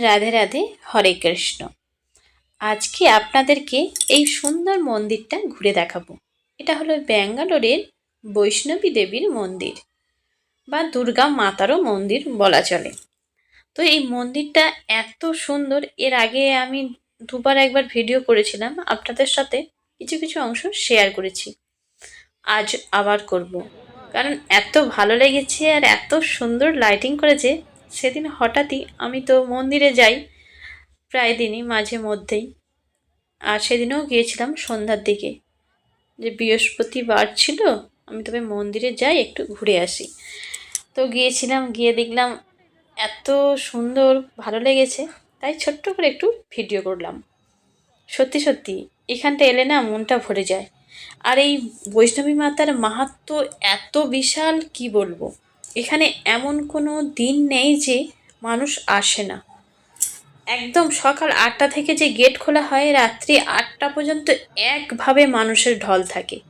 রাধে রাধে, হরে কৃষ্ণ। আজকে আপনাদেরকে এই সুন্দর মন্দিরটা ঘুরে দেখাবো। এটা হলো ব্যাঙ্গালোরের বৈষ্ণবী দেবীর মন্দির বা দুর্গা মাতারও মন্দির বলা চলে। তো এই মন্দিরটা এত সুন্দর, এর আগে আমি দুবার একবার ভিডিও করেছিলাম, আপনাদের সাথে কিছু কিছু অংশ শেয়ার করেছি। আজ আবার করব। কারণ এত ভালো লেগেছে আর এত সুন্দর লাইটিং করেছে সেদিন হঠাৎই আমি তো মন্দিরে যাই, প্রায় দিনই মাঝে মধ্যেই। আর সেদিনও গিয়েছিলাম সন্ধ্যার দিকে। যে বৃহস্পতিবার ছিল, আমি তবে মন্দিরে যাই, একটু ঘুরে আসি। তো গিয়েছিলাম, গিয়ে দেখলাম এত সুন্দর, ভালো লেগেছে। তাই ছোট্ট করে একটু ভিডিও করলাম। সত্যি সত্যি, এখানটা এলে না মনটা ভরে যায়। আর এই বৈষ্ণবী মাতার মাহাত্ম এত বিশাল, কি বলব? এখানে এমন কোনো দিন নেই যে মানুষ আসে না। একদম সকাল আটটা থেকে যে গেট খোলা হয়, রাত্রি আটটা পর্যন্ত একভাবে মানুষের ঢল থাকে।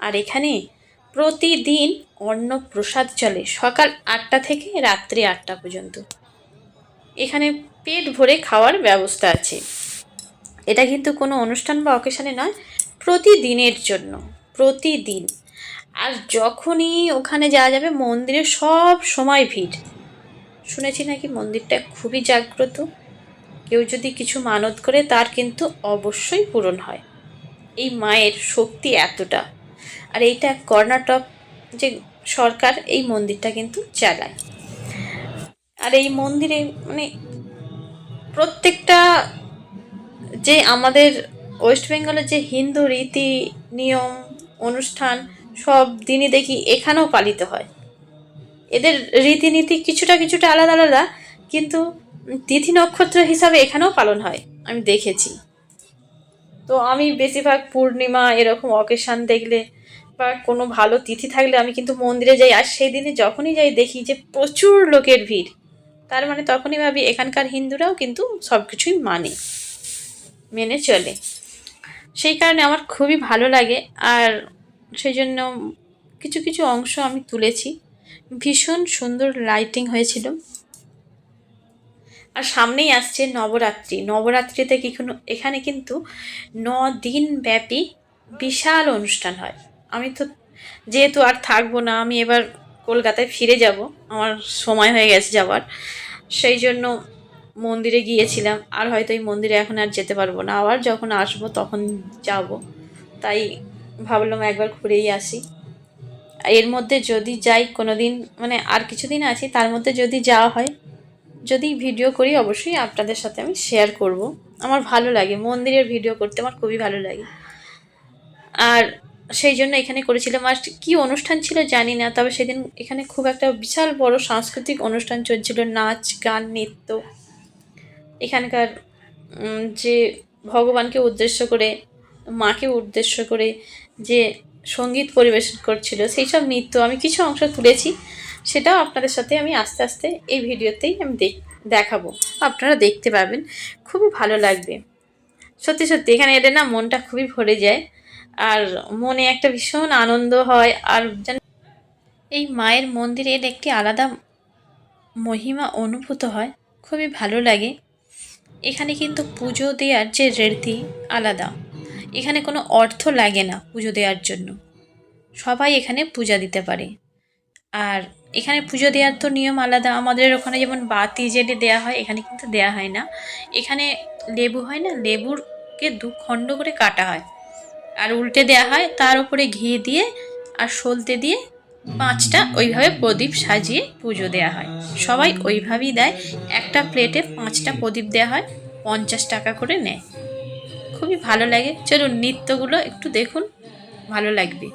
আর এখানে প্রতিদিন অন্ন প্রসাদ চলে, সকাল আটটা থেকে রাত্রি আটটা পর্যন্ত। এখানে পেট ভরে খাওয়ার ব্যবস্থা আছে। এটা কিন্তু কোনো অনুষ্ঠান বা অকেশনে নয়, প্রতিদিনের জন্য, প্রতিদিন। আর যখনই ওখানে যাওয়া যাবে, মন্দিরে সব সময় ভিড়। শুনেছি নাকি মন্দিরটা খুবই জাগ্রত। কেউ যদি কিছু মানত করে, তার কিন্তু অবশ্যই পূরণ হয়। এই মায়ের শক্তি এতটা। আর এইটা কর্ণাটক যে সরকার এই মন্দিরটা কিন্তু চালায়। আর এই মন্দিরে মানে প্রত্যেকটা যে আমাদের ওয়েস্ট বেঙ্গলের যে হিন্দু রীতি, নিয়ম, অনুষ্ঠান সব দিনই দেখি এখানেও পালিত হয়। এদের রীতিনীতি কিছুটা কিছুটা আলাদা আলাদা, কিন্তু তিথি নক্ষত্র হিসাবে এখানেও পালন হয়, আমি দেখেছি। তো আমি বেশিরভাগ পূর্ণিমা এরকম অকেশান দেখলে বা কোনো ভালো তিথি থাকলে আমি কিন্তু মন্দিরে যাই, আর সেই দিনে যখনই যাই দেখি যে প্রচুর লোকের ভিড়, তার মানে তখনই ভাবি এখানকার হিন্দুরাও কিন্তু সব কিছুই মানে মেনে চলে। সেই কারণে আমার খুবই ভালো লাগে, আর সেই জন্য কিছু কিছু অংশ আমি তুলেছি। ভীষণ সুন্দর লাইটিং হয়েছিল। আর সামনেই আসছে নবরাত্রি। নবরাত্রিতে কি কোনো এখানে কিন্তু ন দিন ব্যাপী বিশাল অনুষ্ঠান হয়। আমি তো যেহেতু আর থাকব না, আমি এবার কলকাতায় ফিরে যাব। আমার সময় হয়ে গেছে যাওয়ার। সেই জন্য মন্দিরে গিয়েছিলাম। আর হয়তো এই মন্দিরে এখন আর যেতে পারব না। আবার যখন আসব তখন যাব। তাই ভাবলাম একবার ঘুরেই আসি। এর মধ্যে যদি যাই কোনো দিন মানে আর কিছুদিন আছি, তার মধ্যে যদি যাওয়া হয়, যদি ভিডিও করি অবশ্যই আপনাদের সাথে আমি শেয়ার করব। আমার ভালো লাগে, মন্দিরের ভিডিও করতে আমার খুবই ভালো লাগে। আর সেই জন্য এখানে করেছিলাম, আর কি অনুষ্ঠান ছিল জানি না, তবে সেদিন এখানে খুব একটা বিশাল বড় সাংস্কৃতিক অনুষ্ঠান চলছিল, নাচ, গান, নৃত্য। এখানকার যে ভগবানকে উদ্দেশ্য করে, মাকে উদ্দেশ্য করে যে সংগীত পরিবেশন করছিল, সেই সব নৃত্য আমি কিছু অংশ তুলেছি, সেটাও আপনাদের সাথে আমি আস্তে আস্তে এই ভিডিওতেই আমি দেখ, দেখাবো। আপনারা দেখতে পাবেন, খুবই ভালো লাগবে। সত্যি সত্যি, এখানে এলে না মনটা খুবই ভরে যায়, আর মনে একটা ভীষণ আনন্দ হয়, আর এই মায়ের মন্দিরের একটি আলাদা মহিমা অনুভূত হয়, খুবই ভালো লাগে। এখানে কিন্তু পুজো দেওয়ার যে রীতি আলাদা। এখানে কোনো অর্থ লাগে না পুজো দেওয়ার জন্য। সবাই এখানে পূজা দিতে পারে। আর এখানে পুজো দেওয়ার তো নিয়ম আলাদা। আমাদের ওখানে যেমন বাতি জেলে দেওয়া হয়, এখানে কিন্তু দেওয়া হয় না। এখানে লেবু হয় না? লেবুরকে দু খণ্ড করে কাটা হয়। আর উল্টে দেওয়া হয়, তার উপরে ঘি দিয়ে আর সলতে দিয়ে পাঁচটা ওইভাবে প্রদীপ সাজিয়ে পুজো দেওয়া হয়। সবাই ওইভাবেই দেয়। একটা প্লেটে পাঁচটা প্রদীপ দেওয়া হয়, পঞ্চাশ টাকা করে নেয়। খুবই ভালো লাগে। চলুন নৃত্যগুলো একটু দেখুন ভালো লাগবে।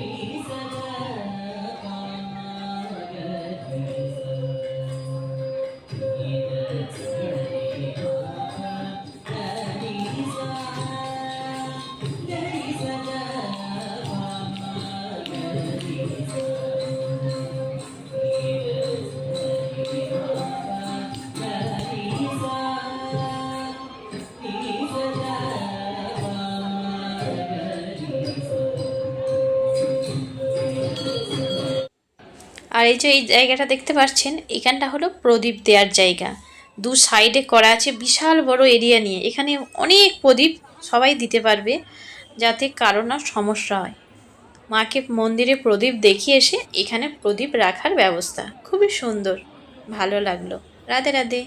Amen. আর এই যে এই জায়গাটা দেখতে পাচ্ছেন, এখানটা হলো প্রদীপ দেওয়ার জায়গা। দু সাইডে করা আছে বিশাল বড় এরিয়া নিয়ে। এখানে অনেক প্রদীপ সবাই দিতে পারবে, যাতে কারও না সমস্যা হয়। মাকে মন্দিরে প্রদীপ দেখিয়ে এসে এখানে প্রদীপ রাখার ব্যবস্থা। খুবই সুন্দর, ভালো লাগল। রাধে রাধে।